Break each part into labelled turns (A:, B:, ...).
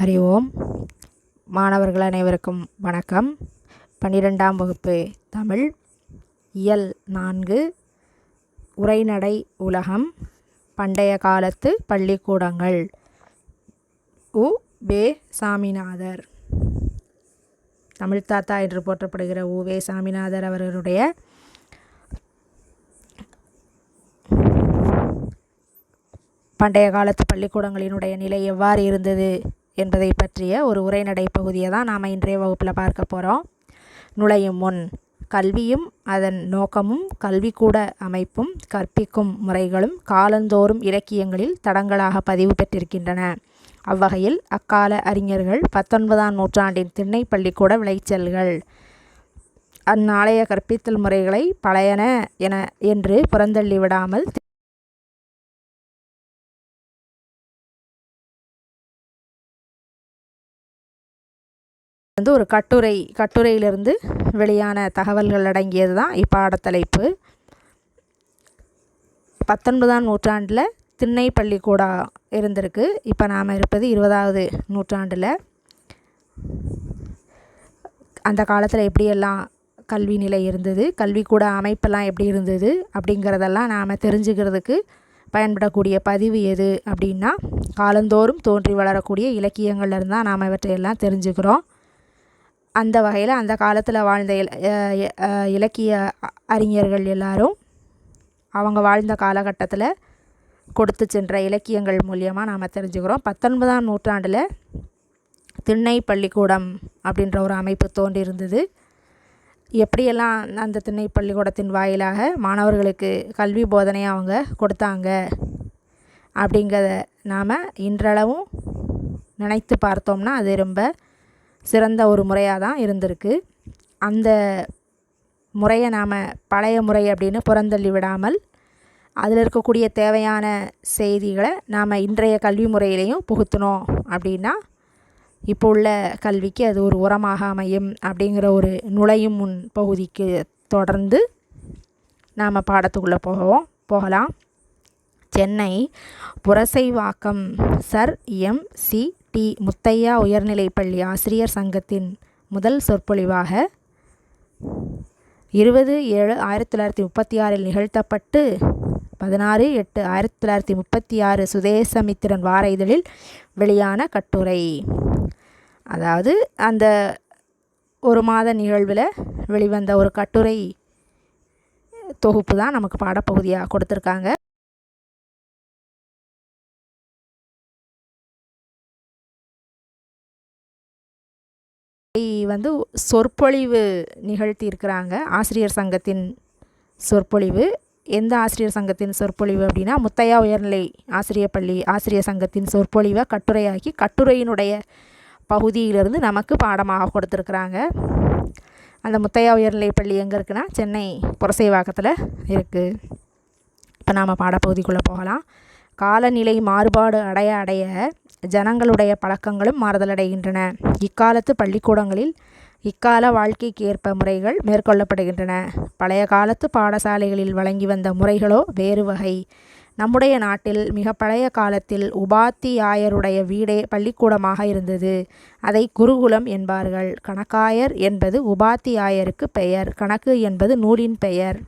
A: ஹரி ஓம். மாணவர்கள் அனைவருக்கும் வணக்கம். பன்னிரெண்டாம் வகுப்பு தமிழ் இயல் நான்கு உரைநடை உலகம் பண்டைய காலத்து பள்ளிக்கூடங்கள். உ. வே. சாமிநாதர். தமிழ் தாத்தா என்று போற்றப்படுகிற உ. வே. சாமிநாதர் அவர்களுடைய பண்டைய காலத்து பள்ளிக்கூடங்களினுடைய நிலை எவ்வாறு இருந்தது? என்பதை பற்றிய ஒரு உரைநடை பகுதியை தான் நாம் இன்றைய வகுப்பில் பார்க்க போகிறோம் நுழையும் முன் கல்வியும் அதன் நோக்கமும் கல்விக்கூட அமைப்பும் கற்பிக்கும் முறைகளும் காலந்தோறும் இலக்கியங்களில் தடங்களாக பதிவு பெற்றிருக்கின்றன. அவ்வகையில் அக்கால அறிஞர்கள் பத்தொன்பதாம் நூற்றாண்டின் திண்ணை பள்ளிக்கூட விளைச்சல்கள். அந்நாளைய கற்பித்தல் முறைகளை பழையன என என்று புறந்தள்ளி விடாமல் வந்து ஒரு கட்டுரை கட்டுரையிலிருந்து வெளியான தகவல்கள் அடங்கியது தான் இப்பாடத்தலைப்பு. பத்தொன்பதாம் நூற்றாண்டில் திண்ணை பள்ளிக்கூடம் இருந்திருக்கு. இப்போ நாம் இருப்பது இருபதாவது நூற்றாண்டில். அந்த காலத்தில் எப்படியெல்லாம் கல்வி நிலை இருந்தது கல்விக்கூட அமைப்பெல்லாம் எப்படி இருந்தது அப்படிங்கிறதெல்லாம் நாம் தெரிஞ்சுக்கிறதுக்கு பயன்படக்கூடிய பதிவு எது அப்படின்னா காலந்தோறும் தோன்றி வளரக்கூடிய இலக்கியங்கள்லேருந்து தான் நாம் இவற்றையெல்லாம் தெரிஞ்சுக்கிறோம். அந்த வகையில் அந்த காலத்தில் வாழ்ந்த இல இலக்கிய அறிஞர்கள் எல்லாரும் அவங்க வாழ்ந்த காலகட்டத்தில் கொடுத்து சென்ற இலக்கியங்கள் மூலியமாக நாம் தெரிஞ்சுக்கிறோம். பத்தொன்பதாம் நூற்றாண்டில் திண்ணை பள்ளிக்கூடம் அப்படின்ற ஒரு அமைப்பு தோன்றியிருந்தது. எப்படியெல்லாம் அந்த திண்ணை பள்ளிக்கூடத்தின் வாயிலாக மாணவர்களுக்கு கல்வி போதனை அவங்க கொடுத்தாங்க அப்படிங்கிறத நாம் இன்றளவும் நினைத்து பார்த்தோம்னா அது ரொம்ப சிறந்த ஒரு முறையாக தான் இருந்திருக்கு. அந்த முறையை நாம் பழைய முறை அப்படின்னு புறந்தள்ளி விடாமல் அதில் இருக்கக்கூடிய தேவையான செய்திகளை நாம் இன்றைய கல்வி முறையிலையும் புகுத்தினோம் அப்படின்னா இப்போ உள்ள கல்விக்கு அது ஒரு உரமாக அமையும் அப்படிங்கிற ஒரு நுழையும் முன் பகுதிக்கு தொடர்ந்து நாம் பாடத்துக்குள்ளே போகவும் போகலாம். Chennai Purasawalkam sir M C T Muthiah உயர்நிலைப்பள்ளி ஆசிரியர் சங்கத்தின் முதல் சொற்பொழிவாக இருபது ஏழு ஆயிரத்தி தொள்ளாயிரத்தி முப்பத்தி ஆறில் நிகழ்த்தப்பட்டு பதினாறு எட்டு ஆயிரத்தி தொள்ளாயிரத்தி முப்பத்தி ஆறு சுதேசமித்திரன் வார இதழில் வெளியான கட்டுரை. அதாவது அந்த ஒரு மாத நிகழ்வில் வெளிவந்த ஒரு கட்டுரை தொகுப்பு தான் நமக்கு பாடப்பகுதியாக கொடுத்துருக்காங்க. வந்து சொற்பொழிவு நிகழ்த்தியிருக்கிறாங்க. ஆசிரியர் சங்கத்தின் சொற்பொழிவு. எந்த ஆசிரியர் சங்கத்தின் சொற்பொழிவு அப்படின்னா முத்தையா உயர்நிலை ஆசிரியர் பள்ளி ஆசிரியர் சங்கத்தின் சொற்பொழிவை கட்டுரையாக்கி கட்டுரையினுடைய பகுதியிலிருந்து நமக்கு பாடமாக கொடுத்துருக்குறாங்க. அந்த முத்தையா உயர்நிலை பள்ளி எங்கே இருக்குன்னா சென்னை புரசைவாக்கத்தில் இருக்குது இப்போ நாம் பாடப்பகுதிக்குள்ளே போகலாம். காலநிலை மாறுபாடு அடைய அடைய ஜனங்களுடைய பழக்கங்களும் மாறுதலடைகின்றன. இக்காலத்து பள்ளிக்கூடங்களில் இக்கால வாழ்க்கைக்கு ஏற்ப முறைகள் மேற்கொள்ளப்படுகின்றன. பழைய காலத்து பாடசாலைகளில் வழங்கி வந்த முறைகளோ வேறு வகை. நம்முடைய நாட்டில் மிக பழைய காலத்தில் உபாத்தியாயருடைய வீடே பள்ளிக்கூடமாக இருந்தது. அதை குருகுலம் என்பார்கள். கணக்காயர் என்பது உபாத்தியாயருக்கு பெயர். கணக்கு என்பது நூலின் பெயர்.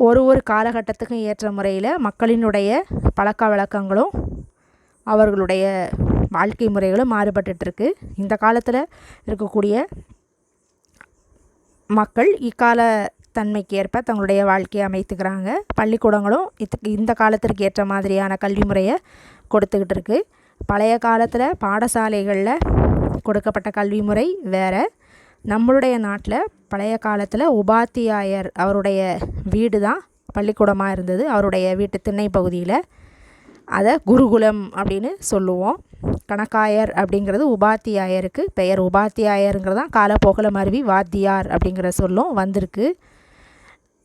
A: ஒரு ஒரு காலகட்டத்துக்கும் ஏற்ற முறையில் மக்களினுடைய பழக்க வழக்கங்களும் அவர்களுடைய வாழ்க்கை முறைகளும் மாறுபட்டுருக்கு இந்த காலத்தில் இருக்கக்கூடிய மக்கள் இக்கால தன்மைக்கு ஏற்ப தங்களுடைய வாழ்க்கையை அமைத்துக்கிறாங்க. பள்ளிக்கூடங்களும் இதுக்கு இந்த காலத்திற்கு ஏற்ற மாதிரியான கல்வி முறையை கொடுத்துக்கிட்டு இருக்குது பழைய காலத்தில் பாடசாலைகளில் கொடுக்கப்பட்ட கல்வி முறை வேறு. நம்மளுடைய நாட்டில் பழைய காலத்தில் உபாத்தியாயர் அவருடைய வீடு தான் பள்ளிக்கூடமாக இருந்தது. அவருடைய வீட்டு திண்ணை பகுதியில் அதை குருகுலம் அப்படின்னு சொல்லுவோம். கணக்காயர் அப்படிங்கிறது உபாத்தியாயருக்கு பெயர். உபாத்தியாயருங்கிறது தான் காலப்போகல மருவி வாத்தியார் அப்படிங்கிற சொல்லும் வந்திருக்கு.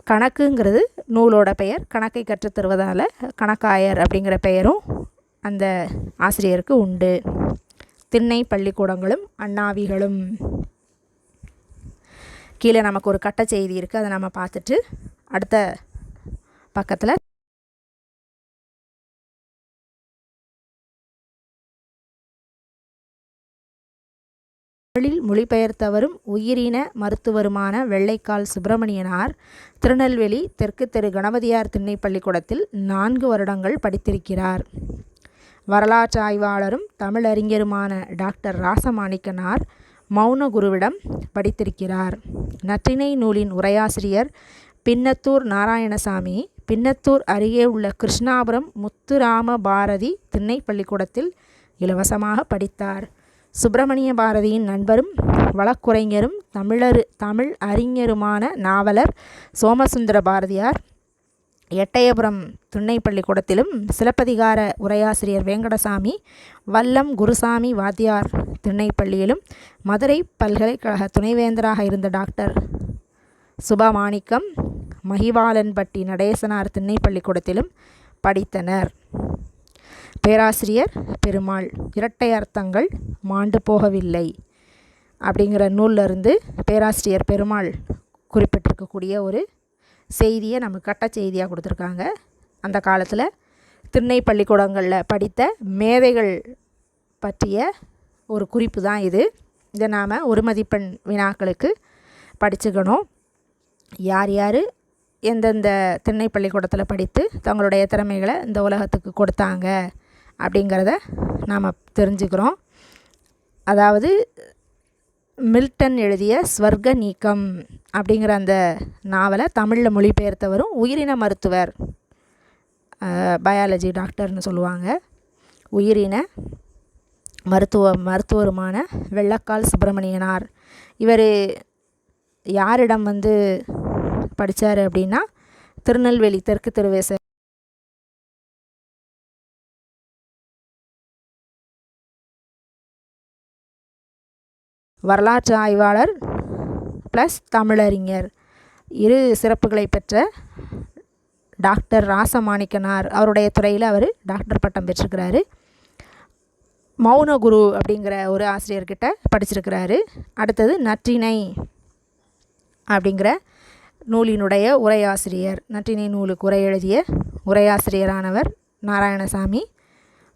A: கணக்குங்கிறது நூலோட பெயர். கணக்கை கற்றுத்தருவதால் கணக்காயர் அப்படிங்கிற பெயரும் அந்த ஆசிரியருக்கு உண்டு. திண்ணை பள்ளிக்கூடங்களும் அண்ணாவிகளும். கீழே நமக்கு ஒரு கட்ட செய்தி இருக்குது அதை நம்ம பார்த்துட்டு அடுத்த பக்கத்தில் தமிழில் மொழிபெயர்த்தவரும் உயிரின மருத்துவருமான வெள்ளைக்கால் சுப்பிரமணியனார் திருநெல்வேலி தெற்கு தெரு கணபதியார் திண்ணை பள்ளிக்கூடத்தில் நான்கு வருடங்கள் படித்திருக்கிறார். வரலாற்று ஆய்வாளரும் தமிழறிஞருமான டாக்டர் ராசமாணிக்கனார் மௌன குருவிடம் படித்திருக்கிறார். நற்றினை நூலின் உரையாசிரியர் பின்னத்தூர் நாராயணசாமி. பின்னத்தூர் அருகே உள்ள கிருஷ்ணாபுரம் முத்துராம பாரதி திண்ணை பள்ளிக்கூடத்தில் இலவசமாக படித்தார். சுப்பிரமணிய பாரதியின் நண்பரும் வழக்குரைஞரும் தமிழரு தமிழ் அறிஞருமான நாவலர் சோமசுந்தர பாரதியார் எட்டயபுரம் துணை பள்ளிக்கூடத்திலும் சிலப்பதிகார உரையாசிரியர் வேங்கடசாமி வல்லம் குருசாமி வாத்தியார் திண்ணைப்பள்ளியிலும் மதுரை பல்கலைக்கழக துணைவேந்தராக இருந்த டாக்டர் சுபமாணிக்கம் மகிவாலன்பட்டி நடேசனார் திண்ணை பள்ளிக்கூடத்திலும் படித்தனர். பேராசிரியர் பெருமாள் இரட்டை அர்த்தங்கள் மாண்டு போகவில்லை அப்படிங்கிற நூலிருந்து பேராசிரியர் பெருமாள் குறிப்பிட்டிருக்கக்கூடிய ஒரு செய்தியை நமக்கு கட்ட செய்தியாக கொடுத்துருக்காங்க. அந்த காலத்தில் திண்ணை பள்ளிக்கூடங்களில் படித்த மேதைகள் பற்றிய ஒரு குறிப்பு தான் இது. இதை நாம் ஒரு மதிப்பெண் வினாக்களுக்கு படிச்சுக்கணும். யார் யார் எந்தெந்த திண்ணை பள்ளிக்கூடத்தில் படித்து தங்களுடைய திறமைகளை இந்த உலகத்துக்கு கொடுத்தாங்க அப்படிங்கிறத நாம் தெரிஞ்சுக்கிறோம். அதாவது மில்டன் எழுதிய ஸ்வர்க நீக்கம் அப்படிங்கிற அந்த நாவலை தமிழில் மொழிபெயர்த்தவரும் உயிரின மருத்துவர் பயாலஜி டாக்டர்னு சொல்லுவாங்க. உயிரின மருத்துவ மருத்துவருமான வெள்ளக்கால் சுப்பிரமணியனார். இவர் யாரிடம் வந்து படித்தார் அப்படின்னா திருநெல்வேலி தெற்கு திருவேச வரலாற்று ஆய்வாளர் ப்ளஸ் தமிழறிஞர். இரு சிறப்புகளை பெற்ற டாக்டர் ராசமாணிக்கனார் அவருடைய துறையில் அவர் டாக்டர் பட்டம் பெற்றிருக்கிறாரு. மௌன குரு அப்படிங்கிற ஒரு ஆசிரியர்கிட்ட படிச்சிருக்கிறாரு. அடுத்தது நற்றினை அப்படிங்கிற நூலினுடைய உரையாசிரியர் நற்றினை நூலுக்கு உரை எழுதிய உரையாசிரியரானவர் நாராயணசாமி.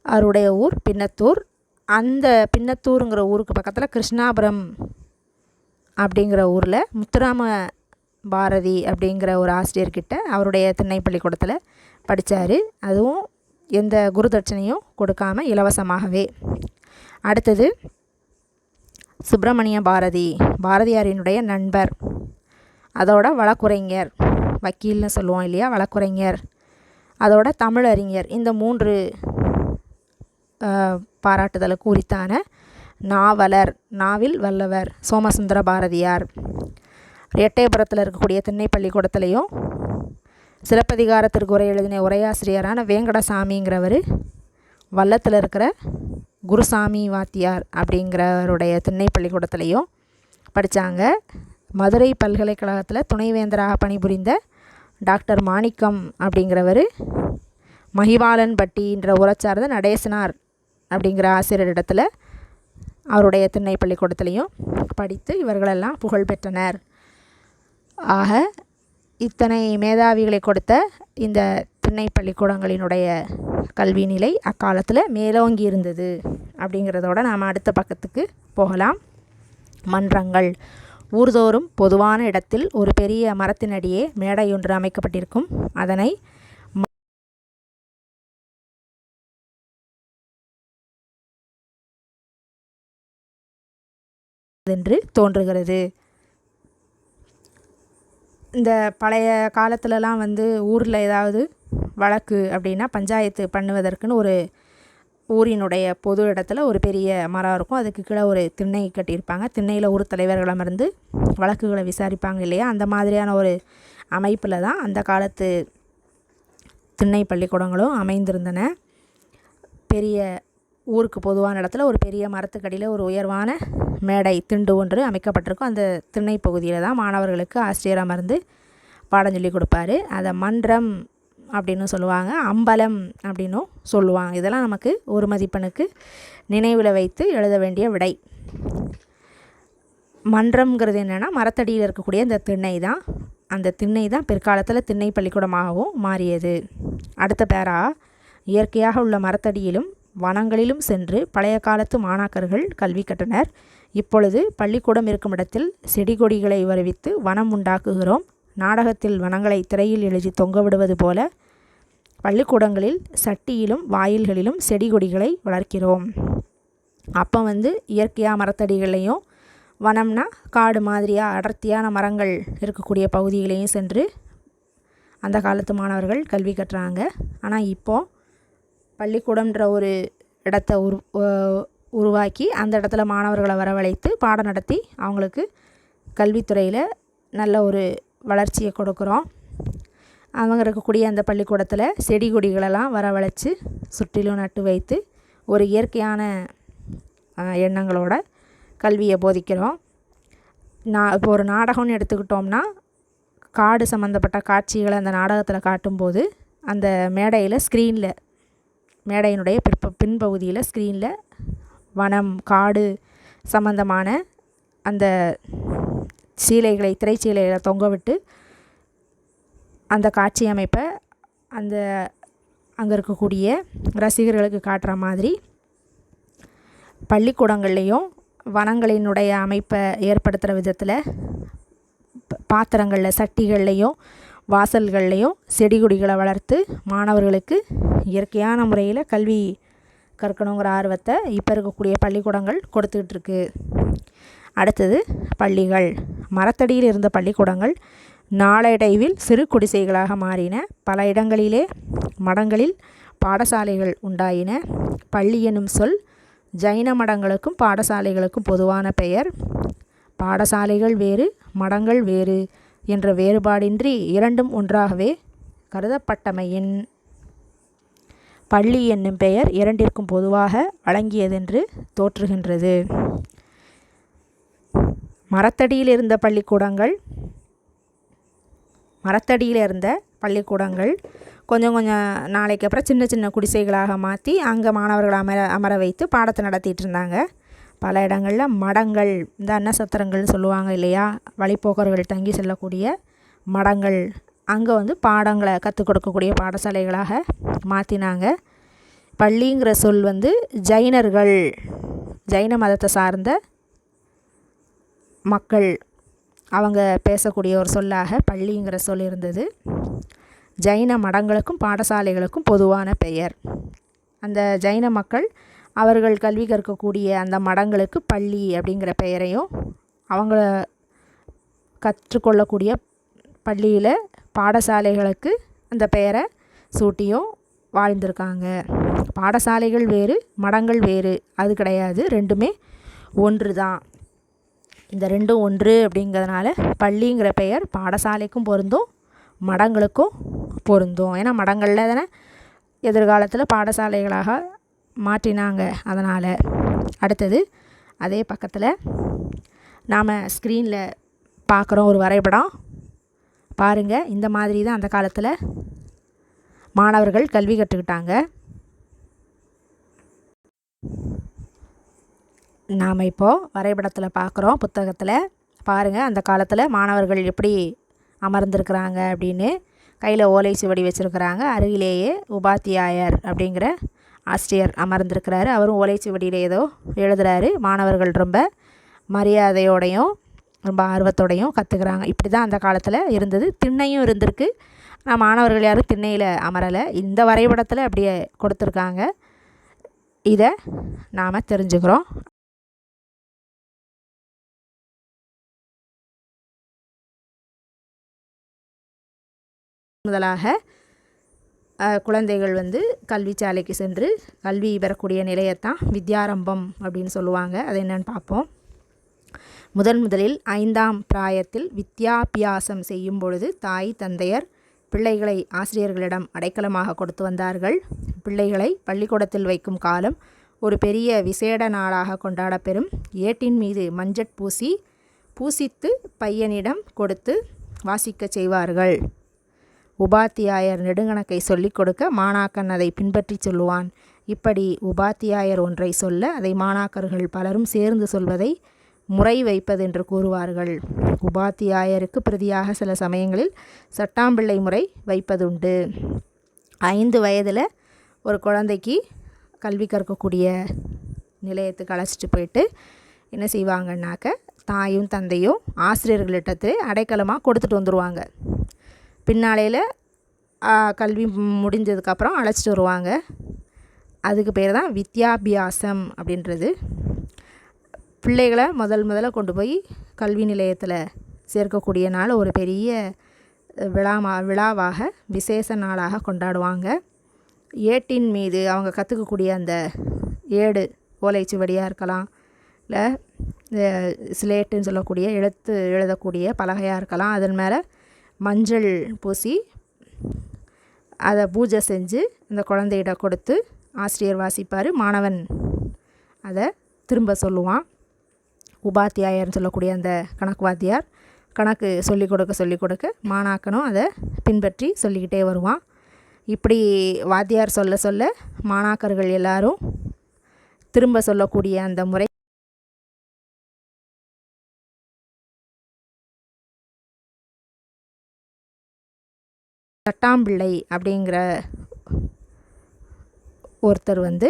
A: அவருடைய ஊர் பின்னத்தூர். அந்த பின்னத்தூருங்கிற ஊருக்கு பக்கத்தில் கிருஷ்ணாபுரம் அப்படிங்கிற ஊரில் முத்துராம பாரதி அப்படிங்கிற ஒரு ஆசிரியர்கிட்ட அவருடைய திண்ணை பள்ளிக்கூடத்தில் படித்தார் அதுவும் எந்த குரு தட்சணையும் கொடுக்காமல் இலவசமாகவே. அடுத்தது சுப்பிரமணிய பாரதி பாரதியாரினுடைய நண்பர். அதோட வழக்குரைஞர் வக்கீல்னு சொல்லுவோம் இல்லையா வழக்குரைஞர். அதோட தமிழறிஞர். இந்த மூன்று பாராட்டுதலுக்கு உரித்தான நாவலர் நாவில் வல்லவர் சோமசுந்தர பாரதியார். எட்டயபுரத்தில் இருக்கக்கூடிய திண்ணை பள்ளிக்கூடத்துலேயும் சிலப்பதிகாரத்திற்கு உரை எழுதின உரையாசிரியரான வேங்கடசாமிங்கிறவர் வல்லத்தில் இருக்கிற குருசாமி வாத்தியார் அப்படிங்கிறவருடைய திண்ணை பள்ளிக்கூடத்துலேயும் படித்தாங்க மதுரை பல்கலைக்கழகத்தில் துணைவேந்தராக பணிபுரிந்த டாக்டர் மாணிக்கம் அப்படிங்கிறவர் மகிவாளன்பட்டின்ற உரச்சார்ந்த நடேசனார் அப்படிங்கிற ஆசிரியரிடத்தில் அவருடைய திண்ணை பள்ளிக்கூடத்துலேயும் படித்து இவர்களெல்லாம் புகழ் பெற்றனர். ஆக இத்தனை மேதாவிகளை கொடுத்த இந்த திண்ணை பள்ளிக்கூடங்களினுடைய கல்வி நிலை அக்காலத்தில் மேலோங்கி இருந்தது அப்படிங்கிறதோட நாம் அடுத்த பக்கத்துக்கு போகலாம். மன்றங்கள். ஊர்தோறும் பொதுவான இடத்தில் ஒரு பெரிய மரத்தினடியே மேடை ஒன்று அமைக்கப்பட்டிருக்கும். அதனை என்று தோன்றுகிறது. இந்த பழைய காலத்துலலாம் வந்து ஊரில் ஏதாவது வழக்கு அப்படின்னா பஞ்சாயத்து பண்ணுவதற்குன்னு ஒரு ஊரினுடைய பொது இடத்துல ஒரு பெரிய மரம் இருக்கும். அதுக்கு கீழே ஒரு திண்ணை கட்டியிருப்பாங்க. திண்ணையில் ஊர் தலைவர்களிடமிருந்து வழக்குகளை விசாரிப்பாங்க இல்லையா? அந்த மாதிரியான ஒரு அமைப்பில் தான் அந்த காலத்து திண்ணை பள்ளிக்கூடங்களும் அமைந்திருந்தன. பெரிய ஊருக்கு பொதுவான இடத்துல ஒரு பெரிய மரத்துக்கடியில் ஒரு உயர்வான மேடை திண்டு ஒன்று அமைக்கப்பட்டிருக்கும். அந்த திண்ணை பகுதியில் தான் மாணவர்களுக்கு ஆசிரியர் அமர்ந்து பாடம் சொல்லி கொடுப்பாரு. அதை மன்றம் அப்படின்னு சொல்லுவாங்க அம்பலம் அப்படின்னும் சொல்லுவாங்க. இதெல்லாம் நமக்கு ஒரு மதிப்பெண்ணுக்கு நினைவில் வைத்து எழுத வேண்டிய விடை. மன்றம்ங்கிறது என்னென்னா மரத்தடியில் இருக்கக்கூடிய அந்த திண்ணை தான். அந்த திண்ணை தான் பிற்காலத்தில் திண்ணை பள்ளிக்கூடமாகவும் மாறியது. அடுத்த பேரா இயற்கையாக உள்ள மரத்தடியிலும் வனங்களிலும் சென்று பழைய காலத்து மாணாக்கர்கள் கல்வி கற்றனர். இப்பொழுது பள்ளிக்கூடம் இருக்கும் இடத்தில் செடி கொடிகளை வருவித்து வனம் உண்டாக்குகிறோம். நாடகத்தில் வனங்களை திரையில் எழுதி தொங்கவிடுவது போல பள்ளிக்கூடங்களில் சட்டியிலும் வாயில்களிலும் செடி கொடிகளை வளர்க்கிறோம். அப்போ வந்து இயற்கையாக மரத்தடிகளையும் வனம்னா காடு மாதிரியாக அடர்த்தியான மரங்கள் இருக்கக்கூடிய பகுதிகளையும் சென்று அந்த காலத்து மாணவர்கள் கல்வி கற்றாங்க. ஆனால் இப்போது பள்ளிக்கூடம்ன்ற ஒரு இடத்த உரு உருவாக்கி அந்த இடத்துல மாணவர்களை வரவழைத்து பாடம் நடத்தி அவங்களுக்கு கல்வித்துறையில் நல்ல ஒரு வளர்ச்சியை கொடுக்குறோம். அவங்க இருக்கக்கூடிய அந்த பள்ளிக்கூடத்தில் செடி கொடிகளெல்லாம் வரவழைச்சி சுற்றிலும் நட்டு வைத்து ஒரு இயற்கையான எண்ணங்களோட கல்வியை போதிக்கிறோம். நான் இப்போ ஒரு நாடகம்னு எடுத்துக்கிட்டோம்னா காடு சம்மந்தப்பட்ட காட்சிகளை அந்த நாடகத்தில் காட்டும்போது அந்த மேடையில் ஸ்க்ரீனில் மேடையினுடைய பிற்ப பின்பகுதியில் ஸ்க்ரீனில் வனம் காடு சம்மந்தமான அந்த சீலைகளை திரைச்சீலைகளை தொங்க விட்டு அந்த காட்சி அமைப்பை அந்த அங்கே இருக்கக்கூடிய ரசிகர்களுக்கு காட்டுற மாதிரி பள்ளிக்கூடங்கள்லேயும் வனங்களினுடைய அமைப்பை ஏற்படுத்துகிற விதத்தில் பாத்திரங்களில் சட்டிகள்லேயும் வாசல்கள்லேயும் செடி கொடிகளை வளர்த்து மாணவர்களுக்கு இயற்கையான முறையில் கல்வி கற்கணுங்கிற ஆர்வத்தை இப்போ இருக்கக்கூடிய பள்ளிக்கூடங்கள் கொடுத்துக்கிட்டுருக்கு. அடுத்தது பள்ளிகள். மரத்தடியில் இருந்த பள்ளிக்கூடங்கள் நாளடைவில் சிறு குடிசைகளாக மாறின. பல இடங்களிலே மடங்களில் பாடசாலைகள் உண்டாயின. பள்ளி எனும் சொல் ஜைன மடங்களுக்கும் பாடசாலைகளுக்கும் பொதுவான பெயர். பாடசாலைகள் வேறு மடங்கள் வேறு. என்ற வேறுபாடின்றி இரண்டும் ஒன்றாகவே கருதப்பட்டமையின் பள்ளி என்னும் பெயர் இரண்டிற்கும் பொதுவாக வழங்கியதென்று தோற்றுகின்றது. மரத்தடியில் இருந்த பள்ளிக்கூடங்கள் மரத்தடியில் இருந்த பள்ளிக்கூடங்கள் கொஞ்சம் கொஞ்சம் நாளைக்கு அப்புறம் சின்ன சின்ன குடிசைகளாக மாற்றி அங்கே மாணவர்களை அமர அமர வைத்து பாடத்தை நடத்திட்டு இருந்தாங்க. பல இடங்களில் மடங்கள் இந்த அன்னசத்திரங்கள்னு சொல்லுவாங்க இல்லையா? வழிப்போக்கர்கள் தங்கி செல்லக்கூடிய மடங்கள். அங்கே வந்து பாடங்களை கற்றுக் கொடுக்கக்கூடிய பாடசாலைகளாக மாற்றினாங்க பள்ளிங்கிற சொல் வந்து ஜைனர்கள் ஜைன மதத்தை சார்ந்த மக்கள். அவங்க பேசக்கூடிய ஒரு சொல்லாக பள்ளிங்கிற சொல் இருந்தது. ஜைன மடங்களுக்கும் பாடசாலைகளுக்கும் பொதுவான பெயர். அந்த ஜைன மக்கள் அவர்கள் கல்வி கற்கக்கூடிய அந்த மடங்களுக்கு பள்ளி அப்படிங்கிற பெயரையும் அவங்கள கற்றுக்கொள்ளக்கூடிய பள்ளியில் பாடசாலைகளுக்கு அந்த பெயரை சூட்டியும் வாழ்ந்திருக்காங்க. பாடசாலைகள் வேறு மடங்கள் வேறு அது கிடையாது. ரெண்டுமே ஒன்று தான். இந்த ரெண்டும் ஒன்று அப்படிங்கிறதுனால பள்ளிங்கிற பெயர் பாடசாலைக்கும் பொருந்தும் மடங்களுக்கும் பொருந்தும். ஏன்னா மடங்களில் தானே எதிர்காலத்தில் பாடசாலைகளாக மாற்றினாங்க. அதனால் அடுத்தது அதே பக்கத்தில் நாம் ஸ்க்ரீனில் பார்க்குறோம் ஒரு வரைபடம். பாருங்கள் இந்த மாதிரி தான் அந்த காலத்தில் மாணவர்கள் கல்வி கற்றுக்கிட்டாங்க. நாம் இப்போது வரைபடத்தில் பார்க்குறோம் புத்தகத்தில். பாருங்கள் அந்த காலத்தில் மாணவர்கள் எப்படி அமர்ந்திருக்கிறாங்க அப்படின்னு கையில் ஓலை சுவடி வச்சுருக்கிறாங்க. அருகிலேயே உபாத்தியாயர் அப்படிங்கிற ஆசிரியர் அமர்ந்திருக்கிறாரு. அவரும் ஓலைச்சுவடியில் ஏதோ எழுதுகிறாரு மாணவர்கள் ரொம்ப மரியாதையோடையும் ரொம்ப ஆர்வத்தோடையும் கற்றுக்குறாங்க இப்படி தான் அந்த காலத்தில் இருந்தது. திண்ணையும் இருந்திருக்கு. நான் மாணவர்கள் யாரும் திண்ணையில் அமரலை. இந்த வரைபடத்தில் அப்படியே கொடுத்துருக்காங்க. இதை நாம் தெரிஞ்சுக்கிறோம். முதலாக குழந்தைகள் வந்து கல்வி சாலைக்கு சென்று கல்வி பெறக்கூடிய நிலையத்தான் வித்யாரம்பம் அப்படின்னு சொல்லுவாங்க. அது என்னென்னு பார்ப்போம். முதன் முதலில் ஐந்தாம் பிராயத்தில் வித்யாபியாசம் செய்யும் பொழுது தாய் தந்தையர் பிள்ளைகளை ஆசிரியர்களிடம் அடைக்கலமாக கொடுத்து வந்தார்கள். பிள்ளைகளை பள்ளிக்கூடத்தில் வைக்கும் காலம் ஒரு பெரிய விசேட நாளாக கொண்டாடப்பெறும். ஏட்டின் மீது மஞ்சட் பூசி பூசித்து பையனிடம் கொடுத்து வாசிக்கச் செய்வார்கள். உபாத்தியாயர் நெடுங்கணக்கை சொல்லிக் கொடுக்க மாணாக்கன் அதை பின்பற்றி சொல்லுவான். இப்படி உபாத்தியாயர் ஒன்றை சொல்ல அதை மாணாக்கர்கள் பலரும் சேர்ந்து சொல்வதை முறை வைப்பதென்று கூறுவார்கள். உபாத்தியாயருக்கு பிரதியாக சில சமயங்களில் சட்டாம்பிள்ளை முறை வைப்பதுண்டு. ஐந்து வயதில் ஒரு குழந்தைக்கு கல்வி கற்கக்கூடிய நிலையத்துக்கு அழைச்சிட்டு போயிட்டு என்ன செய்வாங்கன்னாக்க தாயும் தந்தையும் ஆசிரியர்களிடத்தில் அடைக்கலமாக கொடுத்துட்டு வந்துடுவாங்க பின்னாளையில் கல்வி முடிஞ்சதுக்கப்புறம் அழைச்சிட்டு வருவாங்க. அதுக்கு பேர் தான் வித்யாபியாசம் அப்படின்றது. பிள்ளைகளை முதல் முதல்ல கொண்டு போய் கல்வி நிலையத்தில் சேர்க்கக்கூடிய நாள் ஒரு பெரிய விழாமா விழாவாக விசேஷ நாளாக கொண்டாடுவாங்க. ஏட்டின் மீது அவங்க கற்றுக்கக்கூடிய அந்த ஏடு ஓலைச்சுவடியாக இருக்கலாம் இல்லை ஸ்லேட்டுன்னு சொல்லக்கூடிய எழுத்து எழுதக்கூடிய பலகையாக இருக்கலாம். அதன் மேலே மஞ்சள் பூசி அதை பூஜை செஞ்சு அந்த குழந்தையிட கொடுத்து ஆசிரியர் வாசிப்பார். மாணவன் அதை திரும்ப சொல்லுவான். உபாத்தியாயர்னு சொல்லக்கூடிய அந்த கணக்கு வாத்தியார் கணக்கு சொல்லிக் கொடுக்க சொல்லிக் கொடுக்க மாணாக்கனும் அதை பின்பற்றி சொல்லிக்கிட்டே வருவான். இப்படி வாத்தியார் சொல்ல சொல்ல மாணாக்கர்கள் எல்லாரும் திரும்ப சொல்லக்கூடிய அந்த முறை தட்டாம்பிள்ளை அப்படிங்கிற ஒருத்தர் வந்து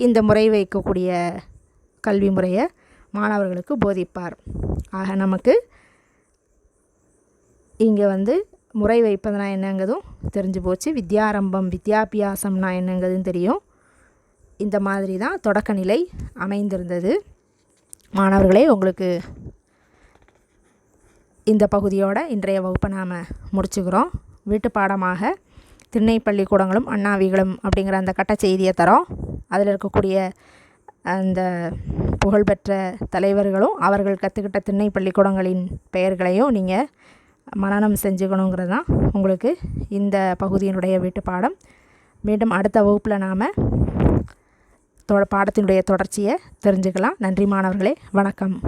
A: இந்த முறை வைக்கக்கூடிய கல்வி முறையை மாணவர்களுக்கு போதிப்பார். ஆக நமக்கு இங்கே வந்து முறை வைப்பதுனா என்னங்கிறதும் தெரிஞ்சு போச்சு. வித்யாரம்பம் வித்யாபியாசம்னா என்னங்கிறதும் தெரியும். இந்த மாதிரி தான் தொடக்க நிலை அமைந்திருந்தது. மாணவர்களே உங்களுக்கு இந்த பகுதியோட இன்றைய வகுப்பை நாம் முடிச்சுக்கிறோம். வீட்டு பாடமாக திண்ணை பள்ளிக்கூடங்களும் அண்ணாவிகளும் அப்படிங்கிற அந்த கட்ட செய்தியை தரோம். அதில் இருக்கக்கூடிய அந்த புகழ்பெற்ற தலைவர்களும் அவர்கள் கற்றுக்கிட்ட திண்ணை பள்ளிக்கூடங்களின் பெயர்களையும் நீங்கள் மனநம் செஞ்சுக்கணுங்கிறது தான் உங்களுக்கு இந்த பகுதியினுடைய வீட்டு பாடம். மீண்டும் அடுத்த வகுப்பில் நாம் தொ பாடத்தினுடைய தொடர்ச்சியை தெரிஞ்சுக்கலாம். நன்றி மாணவர்களே வணக்கம்.